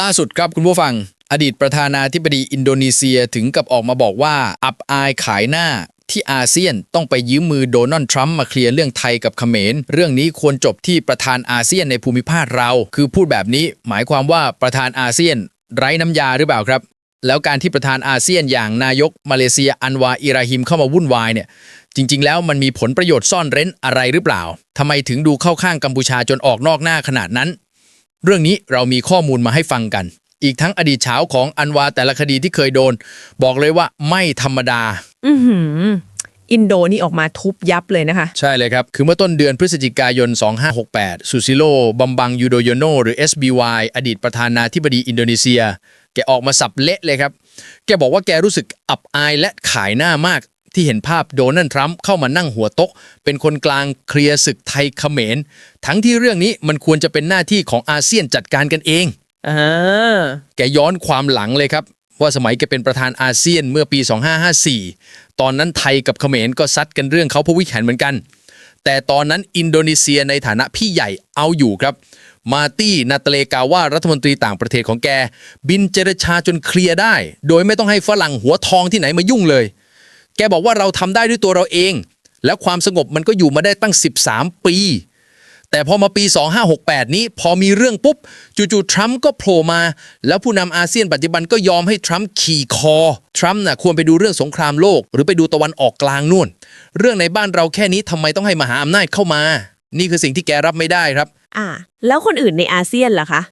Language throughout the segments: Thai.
ล่าสุดครับคุณผู้ฟัง อดีตประธานาธิบดีอินโดนีเซียถึงกับออกมาบอกว่า อับอายขายหน้าที่อาเซียนต้องไปยืมมือโดนัลด์ทรัมป์มาเคลียร์เรื่องไทยกับเขมร เรื่องนี้ควรจบที่ประธานอาเซียนในภูมิภาคเรา คือพูดแบบนี้หมายความว่าประธานอาเซียน ไร้น้ำยาหรือเปล่าครับ แล้วการที่ประธานอาเซียนอย่างนายกมาเลเซียอันวาอิราฮิมเข้ามาวุ่นวายเนี่ยจริง ๆ แล้วมันมีผลประโยชน์ซ่อนเร้นอะไรหรือเปล่าทำไมถึงดูเข้าข้างกัมพูชาจนออกนอกหน้าขนาดนั้น เรื่องนี้เรามีข้อมูลมาให้ฟังกัน อีกทั้งอดีตเช้าของอันวาแต่ละคดีที่เคยโดน บอกเลยว่าไม่ธรรมดา อือหืออินโดนี่ออกมาทุบยับเลยนะคะ ใช่เลยครับ คือเมื่อต้นเดือนพฤศจิกายน 2568ซูซิโลบัมบังยูโดโยโนหรือ SBY อดีตประธานาธิบดีอินโดนีเซีย แกออกมาสับเละเลยครับ แกบอกว่าแกรู้สึกอับอายและขายหน้ามาก ที่เห็นภาพโดนัลด์ทรัมป์เข้ามานั่งหัวโต๊ะ เป็นคนกลางเคลียร์ศึกไทยเขมร ทั้งที่เรื่องนี้มันควรจะเป็นหน้าที่ของอาเซียนจัดการกันเองอ่าแกย้อนความหลังเลยครับ ว่าสมัยแกเป็นประธานอาเซียนเมื่อปี 2554 ตอนนั้นไทยกับเขมรก็ซัดกันเรื่องเขาพวิแขนเหมือนกัน แต่ตอนนั้นอินโดนีเซียในฐานะพี่ใหญ่เอาอยู่ครับมาร์ตี้นาตาเลกาว่ารัฐมนตรีต่างประเทศของแก บินเจรจาจนเคลียร์ได้ โดยไม่ต้องให้ฝรั่งหัวทองที่ไหนมายุ่งเลย แกบอกว่าเราทำได้ด้วยตัวเราเอง แล้วความสงบมันก็อยู่มาได้ตั้ง 13 ปี แต่พอมาปี 2568 นี้พอมีเรื่องปุ๊บ จู่ๆทรัมป์ก็โผล่มา แล้วผู้นำอาเซียนปัจจุบันก็ยอมให้ทรัมป์ขี่คอ ทรัมป์น่ะควรไปดูเรื่องสงครามโลก หรือไปดูตะวันออกกลางนู่น เรื่องในบ้านเราแค่นี้ทำไมต้องให้มหาอำนาจเข้ามา นี่คือสิ่งที่แกรับไม่ได้ครับ อ่า แล้วคนอื่นในอาเซียนล่ะคะ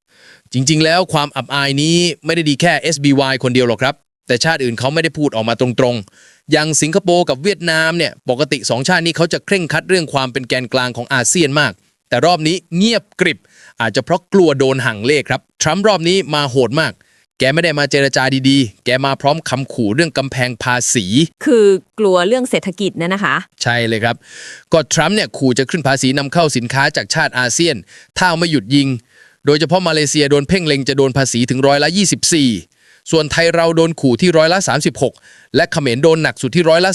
จริง ๆ แล้วความอับอายนี้ไม่ได้ดีแค่ SBY คนเดียวหรอกครับ แต่ชาติอื่นเขาไม่ได้พูดออกมาตรงๆ อย่างสิงคโปร์กับเวียดนามเนี่ยปกติสองชาตินี้เขาจะเคร่งครัดเรื่องความเป็นแกนกลางของอาเซียนมาก แต่รอบนี้เงียบกริบ อาจจะเพราะกลัวโดนหังเลขครับ ทรัมป์รอบนี้มาโหดมาก แกไม่ได้มาเจรจาดีๆ แกมาพร้อมคำขู่เรื่องกำแพงภาษี คือกลัวเรื่องเศรษฐกิจนะนะคะ ใช่เลยครับ ก็ทรัมป์เนี่ยขู่จะขึ้นภาษีนำเข้าสินค้าจากชาติอาเซียน ถ้าไม่หยุดยิง โดยเฉพาะมาเลเซียโดนเพ่งเล็งจะโดนภาษีถึงร้อยละ24 ส่วนไทยเราโดนขู่ที่ร้อยละ 36 และเขมรโดนหนักสุดที่ร้อยละ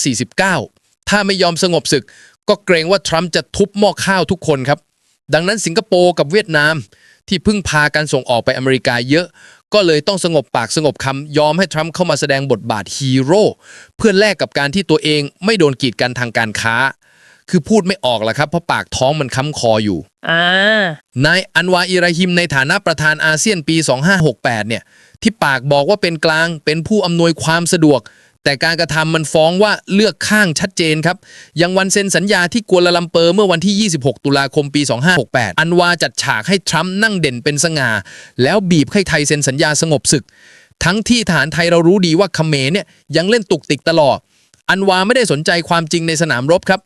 49 ถ้าไม่ยอมสงบศึก ก็เกรงว่าทรัมป์จะทุบหม้อข้าวทุกคนครับ ดังนั้นสิงคโปร์กับเวียดนาม ที่เพึ่งพาการส่งออกไปอเมริกาเยอะ ก็เลยต้องสงบปากสงบคำยอมให้ทรัมป์เข้ามาแสดงบทบาทฮีโร่เพื่อแลกกับการที่ตัวเองไม่โดนกีดกันทางการค้าคือพูดไม่ออกละครับ เพราะปากท้องมันค้ำคออยู่อ่านายอันวาอิราฮิมในฐานะประธานอาเซียนปี 2568 เนี่ย ที่ปากบอกว่าเป็นกลาง เป็นผู้อำนวยความสะดวก แต่การกระทำมันฟ้องว่าเลือกข้างชัดเจนครับอย่างวันเซ็นสัญญาที่กัวลาลัมเปอร์เมื่อวันที่ 26 ตุลาคมปี 2568 อันวาจัดฉากให้ทรัมป์นั่งเด่นเป็นสง่า แล้วบีบให้ไทยเซ็นสัญญาสงบศึก ทั้งที่ทหารไทยเรารู้ดีว่าเขมรเนี่ยยังเล่นตุกติกตลอดอันวาไม่ได้สนใจความจริงในสนามรบครับ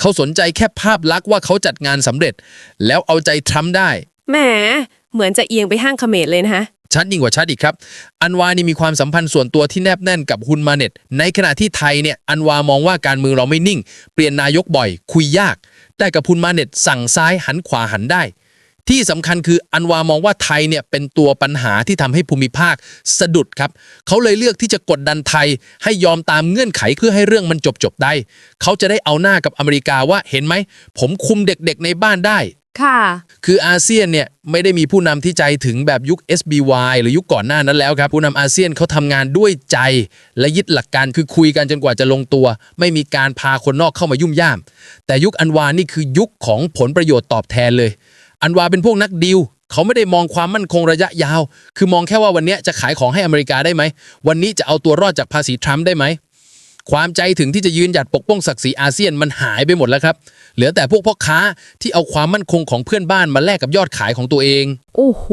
เขาสนใจแค่ภาพลักษณ์ว่าเขาจัดงานสำเร็จ แล้วเอาใจทรัมป์ได้ แหม เหมือนจะเอียงไปห้างเขมรเลยนะคะ ชัดยิ่งกว่าชัดอีกครับ อันวานี่มีความสัมพันธ์ส่วนตัวที่แนบแน่นกับฮุนมาเน็ต ในขณะที่ไทยเนี่ยอันวามองว่าการเมืองเราไม่นิ่ง เปลี่ยนนายกบ่อย คุยยาก แต่กับฮุนมาเน็ตสั่งซ้ายหันขวาหันได้ ที่สำคัญคืออันวามองว่าไทยเนี่ยเป็นตัวปัญหาที่ทำให้ภูมิภาคสะดุดครับเขาเลยเลือกที่จะกดดันไทย ให้ยอมตามเงื่อนไขเพื่อให้เรื่องมันจบจบๆได้เขาจะได้เอาหน้ากับอเมริกาว่าเห็นไหมผมคุมเด็กๆในบ้านได้ ค่ะ คืออาเซียนเนี่ยไม่ได้มีผู้นำที่ใจถึงแบบยุค SBY หรือยุคก่อนหน้านั้นแล้วครับ ผู้นำอาเซียนเขาทำงานด้วยใจ และยึดหลักการคือคุยกันจนกว่าจะลงตัว ไม่มีการพาคนนอกเข้ามายุ่มย่าม แต่ยุคอันวานี่คือยุคของผลประโยชน์ตอบแทนเลย อันวาเป็นพวกนักดีลเขาไม่ได้มองความมั่นคงระยะยาว คือมองแค่ว่าวันเนี้ยจะขายของให้อเมริกาได้ไหมวันนี้จะเอาตัวรอดจากภาษีทรัมป์ได้ไหม ความใจถึงที่จะยืนหยัดปกป้องศักดิ์ศรีอาเซียนมันหายไปหมดแล้วครับ เหลือแต่พวกพ่อค้าที่เอาความมั่นคงของเพื่อนบ้านมาแลกกับยอดขายของตัวเอง โอ้โห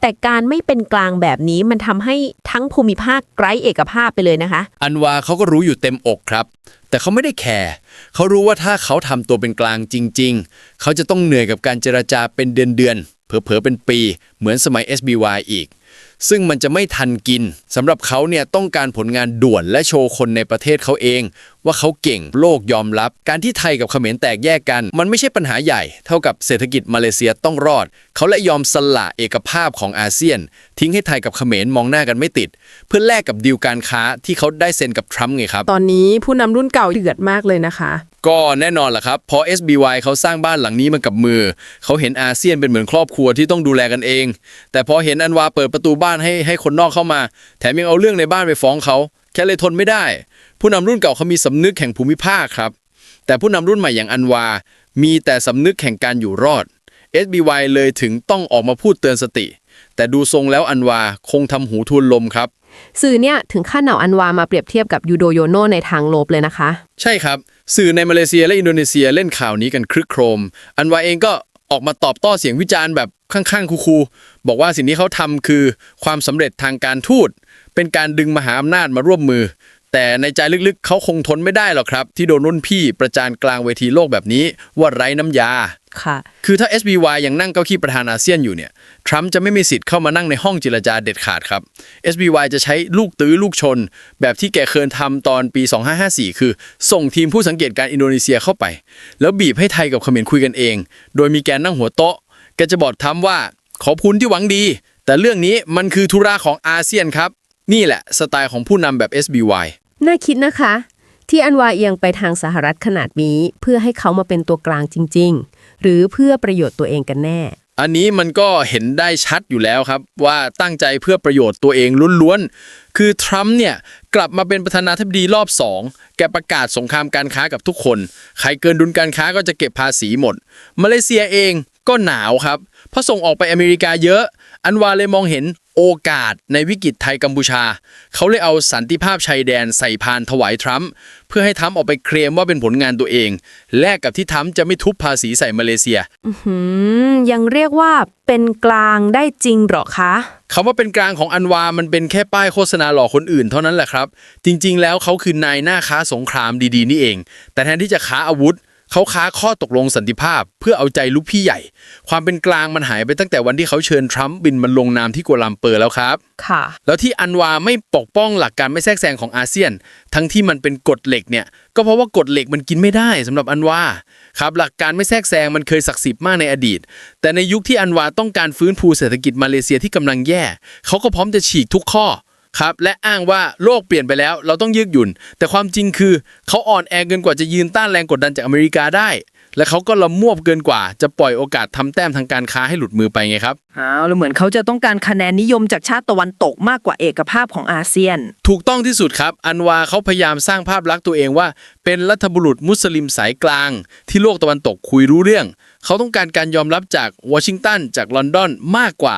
แต่การไม่เป็นกลางแบบนี้มันทำให้ทั้งภูมิภาคไร้เอกภาพไปเลยนะคะ อันวาเขาก็รู้อยู่เต็มอกครับ แต่เขาไม่ได้แคร์เขารู้ว่าถ้าเขาทำตัวเป็นกลางจริง ๆ เขาจะต้องเหนื่อยกับการเจรจาเป็นเดือนๆเผลอๆเป็นปี เหมือนสมัย SBY อีก ซึ่งมันจะไม่ทันกินสำหรับเขาเนี่ยต้องการผลงานด่วนและโชว์คนในประเทศเขาเอง ว่าเขาเก่งโลกยอมรับ การที่ไทยกับเขมรแตกแยกกัน มันไม่ใช่ปัญหาใหญ่ เท่ากับเศรษฐกิจมาเลเซียต้องรอด เขาและยอมสละเอกภาพของอาเซียน ทิ้งให้ไทยกับเขมรมองหน้ากันไม่ติด เพื่อแลกกับดีลการค้าที่เขาได้เซ็นกับทรัมป์ไงครับ ตอนนี้ผู้นำรุ่นเก่าเดือดมากเลยนะคะ ก็แน่นอนล่ะครับพอ SBY เขาสร้างบ้านหลังนี้มากับมือ เขาเห็นอาเซียนเป็นเหมือนครอบครัวที่ต้องดูแลกันเอง แต่พอเห็นอันวาเปิดประตูบ้านให้ให้คนนอกเข้ามา แถมยังเอาเรื่องในบ้านไปฟ้องเขา แค่เลยทนไม่ได้ ผู้นำรุ่นเก่าเขามีสำนึกแห่งภูมิภาคครับ แต่ผู้นำรุ่นใหม่อย่างอันวา มีแต่สำนึกแห่งการอยู่รอด SBY เลยถึงต้องออกมาพูดเตือนสติ แต่ดูทรงแล้วอันวาคงทำหูทวนลมครับ สื่อเนี่ยถึงขั้นเอาอันวามาเปรียบเทียบกับยูโดโยโนในทางลบเลยนะคะ ใช่ครับ สื่อในมาเลเซียและอินโดนีเซียเล่นข่าวนี้กันครึกโครม อันวาเองก็ออกมาตอบโต้เสียงวิจารณ์แบบข้างๆคูๆบอกว่าสิ่งที่เขาทำคือความสำเร็จทางการทูต เป็นการดึงมหาอำนาจมาร่วมมือ แต่ในใจลึกๆ เขาคงทนไม่ได้หรอกครับ ที่โดนรุ่นพี่ประจานกลางเวทีโลกแบบนี้ว่าไร้น้ำยา ค่ะ คือถ้า SBY ยังนั่งเก้าอี้ประธานอาเซียนอยู่เนี่ยทรัมป์จะไม่มีสิทธิ์เข้ามานั่งในห้องเจรจาเด็ดขาดครับ SBY จะใช้ลูกตื้อลูกชน แบบที่แกเคยทำตอนปี 2554 คือ ส่งทีมผู้สังเกตการณ์อินโดนีเซียเข้าไป แล้วบีบให้ไทยกับเขมรคุยกันเอง โดยมีแกนนั่งหัวโต๊ะแกจะบอกทรัมป์ว่าขอบคุณที่หวังดี แต่เรื่องนี้มันคือธุระของอาเซียนครับ นี่แหละ สไตล์ของผู้นำแบบ SBY น่าคิดนะคะ ที่อันวาเอียงไปทางสหรัฐขนาดนี้ เพื่อให้เขามาเป็นตัวกลางจริง ๆ หรือเพื่อประโยชน์ตัวเองกันแน่ อันนี้มันก็เห็นได้ชัดอยู่แล้วครับ ว่าตั้งใจเพื่อประโยชน์ตัวเองล้วนๆ คือทรัมป์เนี่ยกลับมาเป็นประธานาธิบดีรอบ2แกประกาศสงครามการค้ากับทุกคน ใครเกินดุลการค้าก็จะเก็บภาษีหมด มาเลเซียเองก็หนาวครับเพราะส่งออกไปอเมริกาเยอะ อันวาเลยมองเห็น โอกาสในวิกฤตไทยกัมพูชา เขาเลยเอาสันติภาพชายแดนใส่พานถวายทรัมป์เพื่อให้ทรัมป์ออกไปเคลมว่าเป็นผลงานตัวเอง แลกกับที่ทรัมป์จะไม่ทุบภาษีใส่มาเลเซียหืมยังเรียกว่าเป็นกลางได้จริงเหรอคะคำว่าเป็นกลางของอันวา มันเป็นแค่ป้ายโฆษณาหลอกคนอื่นเท่านั้นแหละครับ จริง ๆ แล้วเขาคือนายหน้าค้าสงครามดีๆ นี่เอง แต่แทนที่จะค้าอาวุธ เขาค้าข้อตกลงสันติภาพ เพื่อเอาใจลูกพี่ใหญ่ ความเป็นกลางมันหายไปตั้งแต่วันที่เขาเชิญทรัมป์บินมาลงนามที่กัวลาลัมเปอร์แล้วครับ ค่ะ แล้วที่อันวาไม่ปกป้องหลักการไม่แทรกแซงของอาเซียน ทั้งที่มันเป็นกฎเหล็กเนี่ย ก็เพราะว่ากฎเหล็กมันกินไม่ได้สำหรับอันวาครับ หลักการไม่แทรกแซงมันเคยศักดิ์สิทธิ์มากในอดีต แต่ในยุคที่อันวาต้องการฟื้นฟูเศรษฐกิจมาเลเซียที่กำลังแย่ เขาก็พร้อมจะฉีกทุกข้อ ครับและอ้างว่าโลกเปลี่ยนไปแล้ว เราต้องยืดหยุ่น แต่ความจริงคือเขาอ่อนแอเกินกว่าจะยืนต้านแรงกดดันจากอเมริกาได้ และเขาก็ละมวบเกินกว่า จะปล่อยโอกาสทำแต้มทางการค้าให้หลุดมือไปไงครับอ้าวแล้วเหมือนเขาจะต้องการคะแนนนิยมจากชาติตะวันตกมากกว่าเอกภาพของอาเซียน ถูกต้องที่สุดครับ อันวาเขาพยายามสร้างภาพลักษณ์ตัวเองว่า เป็นรัฐบุรุษมุสลิมสายกลาง ที่โลกตะวันตกคุยรู้เรื่อง เขาต้องการการยอมรับจากวอชิงตันจากลอนดอนมากกว่า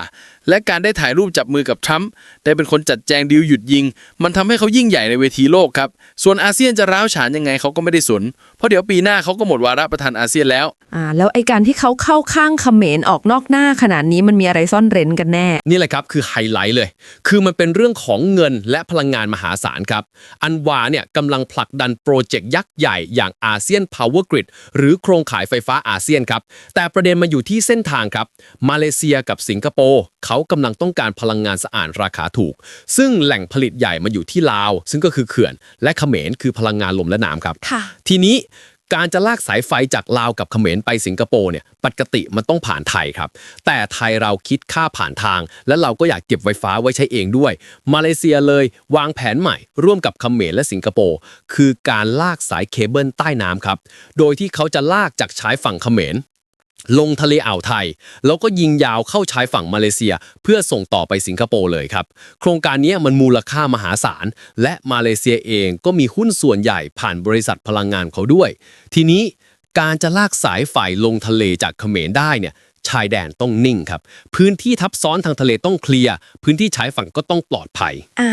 และการได้ถ่ายรูปจับมือกับทรัมป์ได้เป็นคนจัดแจงดีลหยุดยิง มันทำให้เขายิ่งใหญ่ในเวทีโลกครับ ส่วนอาเซียนจะร้าวฉานยังไงเขาก็ไม่ได้สน เพราะเดี๋ยวปีหน้าเขาก็หมดวาระประธานอาเซียนแล้วอ่าแล้วไอการที่เขาเข้าข้างเขมรออกนอกหน้าขนาดนี้มันมีอะไรซ่อนเร้นกันแน่ นี่แหละครับคือไฮไลท์เลย คือมันเป็นเรื่องของเงินและพลังงานมหาศาลครับ อันวาเนี่ยกำลังผลักดันโปรเจกต์ยักษ์ใหญ่อย่างอาเซียน Power Grid หรือโครงข่ายไฟฟ้าอาเซียนครับ แต่ประเด็นมาอยู่ที่เส้นทางครับ มาเลเซียกับสิงคโปร์เขากำลังต้องการพลังงานสะอาดราคาถูก ซึ่งแหล่งผลิตใหญ่มาอยู่ที่ลาว ซึ่งก็คือเขื่อน และเขมรคือพลังงานลมและน้ำครับค่ะทีนี้การจะลากสายไฟจากลาวกับเขมรไปสิงคโปร์เนี่ยปกติมันต้องผ่านไทยครับ แต่ไทยเราคิดค่าผ่านทาง และเราก็อยากเก็บไฟฟ้าไว้ใช้เองด้วย มาเลเซียเลยวางแผนใหม่ ร่วมกับเขมรและสิงคโปร์คือการลากสายเคเบิลใต้น้ำครับ โดยที่เขาจะลากจากชายฝั่งเขมร ลงทะเลอ่าวไทย แล้วก็ยิงยาวเข้าชายฝั่งมาเลเซีย เพื่อส่งต่อไปสิงคโปร์เลยครับ โครงการนี้มันมูลค่ามหาศาล และมาเลเซียเองก็มีหุ้นส่วนใหญ่ผ่านบริษัทพลังงานเขาด้วย ทีนี้การจะลากสายไฟลงทะเลจากเขมรได้เนี่ยชายแดนต้องนิ่งครับ พื้นที่ทับซ้อนทางทะเลต้องเคลียร์ พื้นที่ชายฝั่งก็ต้องปลอดภัยอ่า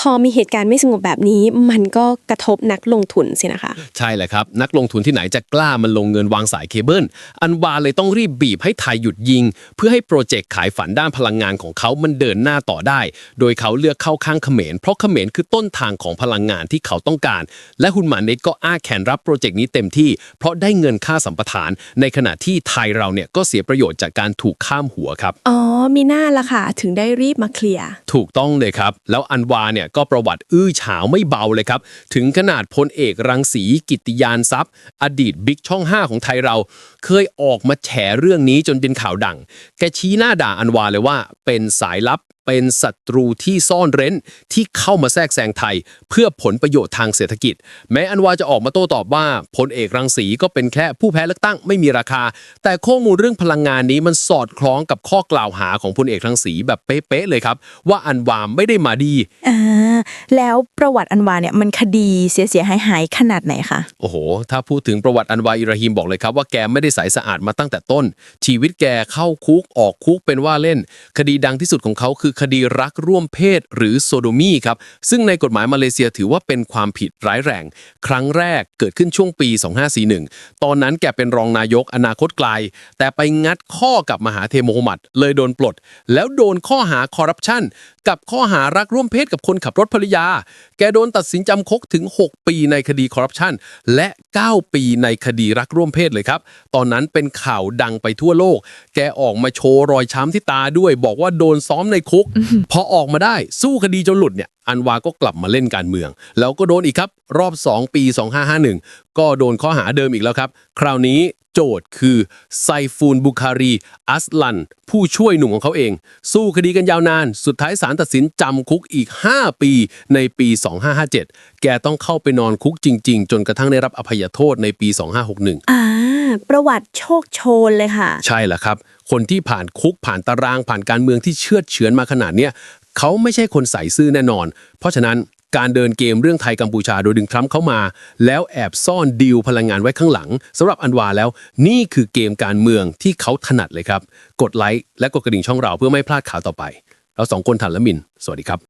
พอมีเหตุการณ์ไม่สงบแบบนี้ มันก็กระทบนักลงทุนสินะคะ ใช่แหละครับ นักลงทุนที่ไหนจะกล้ามันลงเงินวางสายเคเบิลอันวาเลยต้องรีบบีบให้ไทยหยุดยิง เพื่อให้โปรเจกต์ขายฝันด้านพลังงานของเขามันเดินหน้าต่อได้ โดยเขาเลือกเข้าข้างเขมรเพราะเขมรคือต้นทางของพลังงานที่เขาต้องการ และฮุนหมาเน็ตก็อ้าแขนรับโปรเจกต์นี้เต็มที่ เพราะได้เงินค่าสัมปทาน ในขณะที่ไทยเราเนี่ยก็เสียประโยชน์จากการถูกข้ามหัวครับ อ๋อ มีหน้าละค่ะ ถึงได้รีบมาเคลียร์ ถูกต้องเลยครับ แล้วอันวาเนี่ยเนี่ยก็ประวัติอื้อฉาวไม่เบาเลยครับ ถึงขนาดพลเอกรังสีกิติยานทรัพย์ อดีตบิ๊กช่อง 5 ของไทยเรา เคยออกมาแฉเรื่องนี้จนเป็นข่าวดัง แกชี้หน้าด่าอันวาเลยว่าเป็นสายลับ เป็นศัตรูที่ซ่อนเร้นที่เข้ามาแทรกแซงไทย เพื่อผลประโยชน์ทางเศรษฐกิจ แม้อันวาจะออกมาโต้ตอบว่าพลเอกรังสีก็เป็นแค่ผู้แพ้เลือกตั้งไม่มีราคา แต่ข้อมูลเรื่องพลังงานนี้มันสอดคล้องกับข้อกล่าวหาของพลเอกรังสีแบบเป๊ะๆเลยครับ ว่าอันวาไม่ได้มาดีอ่าแล้วประวัติอันวาเนี่ยมันคดีเสียเสียหายหายๆขนาดไหนคะโอ้โห ถ้าพูดถึงประวัติอันวาอิราฮิมบอกเลยครับว่าแกไม่ได้ใสสะอาดมาตั้งแต่ต้น ชีวิตแกเข้าคุกออกคุกเป็นว่าเล่น คดีดังที่สุดของเขาคือคดีรักร่วมเพศหรือโซโดมีครับ ซึ่งในกฎหมายมาเลเซียถือว่าเป็นความผิดร้ายแรง ครั้งแรกเกิดขึ้นช่วงปี 2541 ตอนนั้นแกเป็นรองนายกอนาคตไกล แต่ไปงัดข้อกับมหาเทโมฮัมหมัดเลยโดนปลด แล้วโดนข้อหาคอร์รัปชัน กับข้อหารักร่วมเพศกับคนขับรถภรรยา แกโดนตัดสินจำคุกถึง 6 ปีในคดีคอร์รัปชันและ 9 ปีในคดีรักร่วมเพศเลยครับ ตอนนั้นเป็นข่าวดังไปทั่วโลก แกออกมาโชว์รอยช้ำที่ตาด้วย บอกว่าโดนซ้อมในคุก พอออกมาได้สู้คดีจนหลุดเนี่ยอันวาก็กลับมาเล่นการเมือง แล้วก็โดนอีกครับ รอบ 2 ปี 2551 ก็โดนข้อหาเดิมอีกแล้วครับ คราวนี้ โจทย์คือไซฟูนบุคารี อัสลัน ผู้ช่วยหนุ่มของเขาเอง สู้คดีกันยาวนาน สุดท้ายศาลตัดสินจำคุกอีก 5 ปีในปี 2557 แกต้องเข้าไปนอนคุกจริง ๆ จนกระทั่งได้รับอภัยโทษในปี 2561 อ่า ประวัติโชคโชนเลยค่ะ ใช่แล้วครับ คนที่ผ่านคุกผ่านตารางผ่านการเมืองที่เชือดเฉือนมาขนาดเนี้ยเขาไม่ใช่คนใส่ซื่อแน่นอน เพราะฉะนั้น การเดินเกมเรื่องไทยกัมพูชาโดยดึงทรัมป์เข้ามา แล้วแอบซ่อนดีลพลังงานไว้ข้างหลังสำหรับอันวาแล้ว นี่คือเกมการเมืองที่เขาถนัดเลยครับ กดไลค์และกดกระดิ่งช่องเราเพื่อไม่พลาดข่าวต่อไป เราสองคนถันและมิน สวัสดีครับ